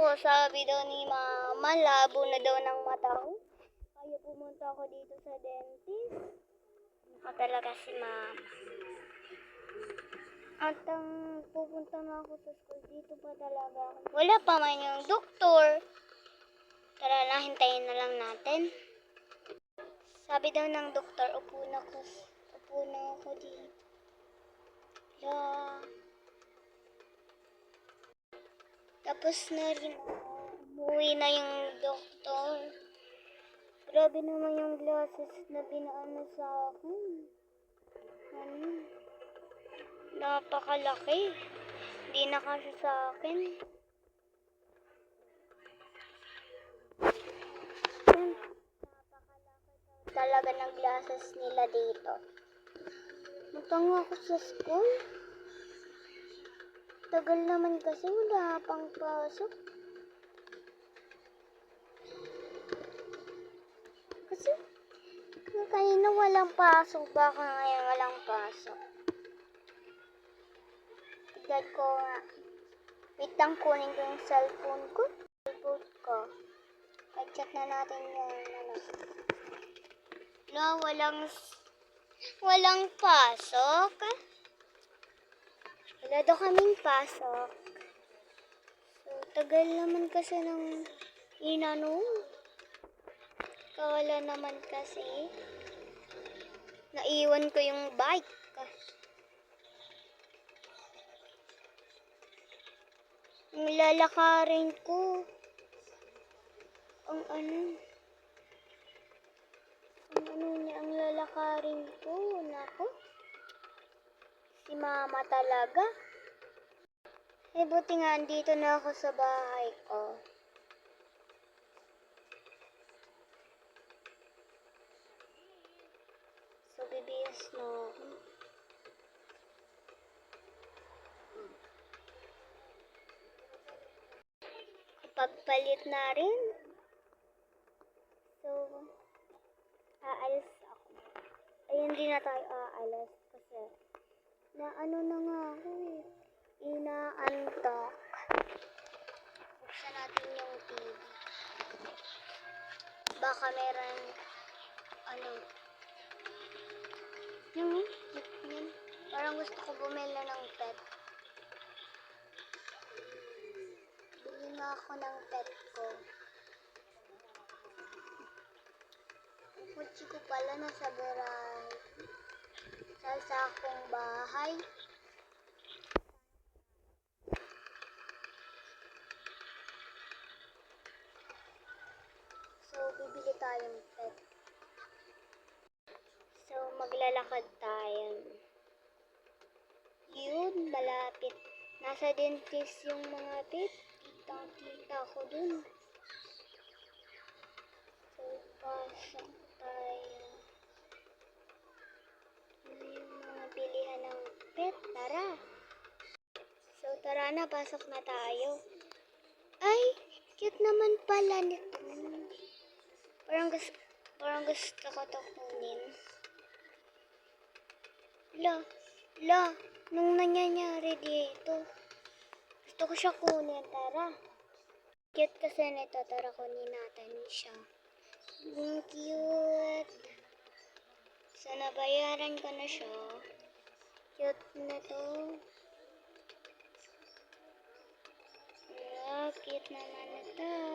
ako, sabi daw ni mama, labo na daw ng mata ko. Kaya pumunta ako dito sa dentist. Ako talaga si mama. At ang pupunta na ako sa school, dito pa talaga ako. Wala pa man yung doktor. Tara na, hintayin na lang natin. Sabi daw ng doktor, upo na ko. Upo na Tapos na rin. Umuwi na yung doktor. Grabe naman yung glasses na binaano sa akin. Ano? Napakalaki. Hindi na kasi sa akin. Napakalaki talaga ng glasses nila dito. Matanga ako sa school. Tagal naman kasi wala pang pasok. Kasi kanina walang pasok, baka ngayon walang pasok. Tignan ko nga. Wait lang kunin ko yung cellphone ko. Cellphone ko. I-check na natin yung ano. No, walang walang pasok. Wala daw kaming pasok. So, tagal naman kasi ng inano. Kawala naman kasi. Naiwan ko yung bike. Ang lalakarin ko. Ang ano. Ang ano niya, ang lalakarin ko. Si mama talaga. Eh, buti nga andito na ako sa bahay ko. So, bibiyas na ako. Kapagpalit na rin. So, aalis ako. Ay, hindi na tayo aalis na ano na nga ako eh. Inaantok. Buksan natin yung TV. Baka meron ano yung yun. Parang gusto ko bumili ng pet. Bili nga ako ng pet ko. Ang ko pala nasa garahe. Sa sakong bahay. So, bibili tayong pet. So, maglalakad tayo. Yun, malapit. Nasa dentist yung mga pet. Kitang-kita ko dun. Pet? Tara. So, tara na. Pasok na tayo. Ay, cute naman pala nito. Parang gusto, parang gusto ko to kunin. La, la, nung nangyayari dito. Gusto ko siya kunin, tara. Cute kasi nito, tara kunin natin siya. Ang cute. So, nabayaran ko na siya. Cute na to. Ah, cute naman ito.